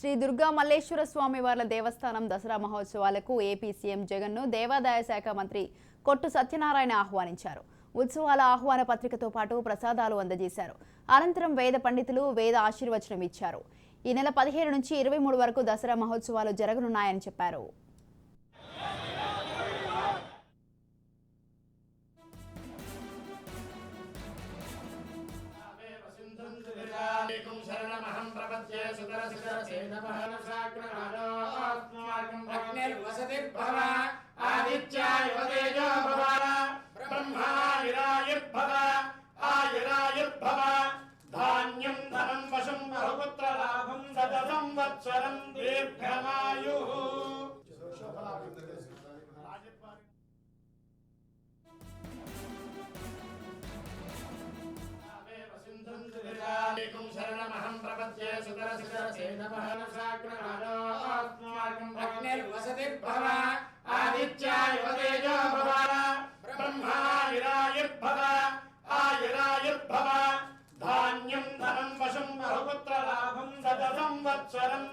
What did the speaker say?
శ్రీ దుర్గా మల్లేశ్వర స్వామి వార్ల దేవస్థానం Dasara మహోత్సవాలకు AP CM జగన్ను దేవాదాయ శాఖ మంత్రి కొట్టు సత్యనారాయణ ఆహ్వానించారు. ఉత్సవాల ఆహ్వాన పత్రికతో పాటు ప్రసాదాలు అందజేశారు. అనంతరం వేద పండితులు వేద ఆశీర్వచనం ఇచ్చారు. ఈ నెల పదిహేను నుంచి ఇరవై మూడు వరకు దసరా మహోత్సవాలు జరగనున్నాయని చెప్పారు. శరణమహం ప్రపద్యే సుతర సుతర సేనమహన సాగ్రహారోస్మాకం అగ్నిర్వసతిర్భవ ఆదిత్యాయ తేజో భవ బ్రహ్మాయురాయుర్భవ ఆయురాయుర్భవ ధాన్యం ధనం వశం బహుపుత్ర లాభం శత ఏకం శరణమహం ప్రపద్యే సుతర సుతర సేనమహన సాగ్రహారోస్మాకం అగ్నిర్వసతిర్భవ ఆదిత్యాయ తేజో భవ బ్రహ్మాయురాయుర్భవ ఆయురాయుర్భవ. ధాన్యం ధనం వశం బహుపుత్ర లాభం శత సంవత్సరం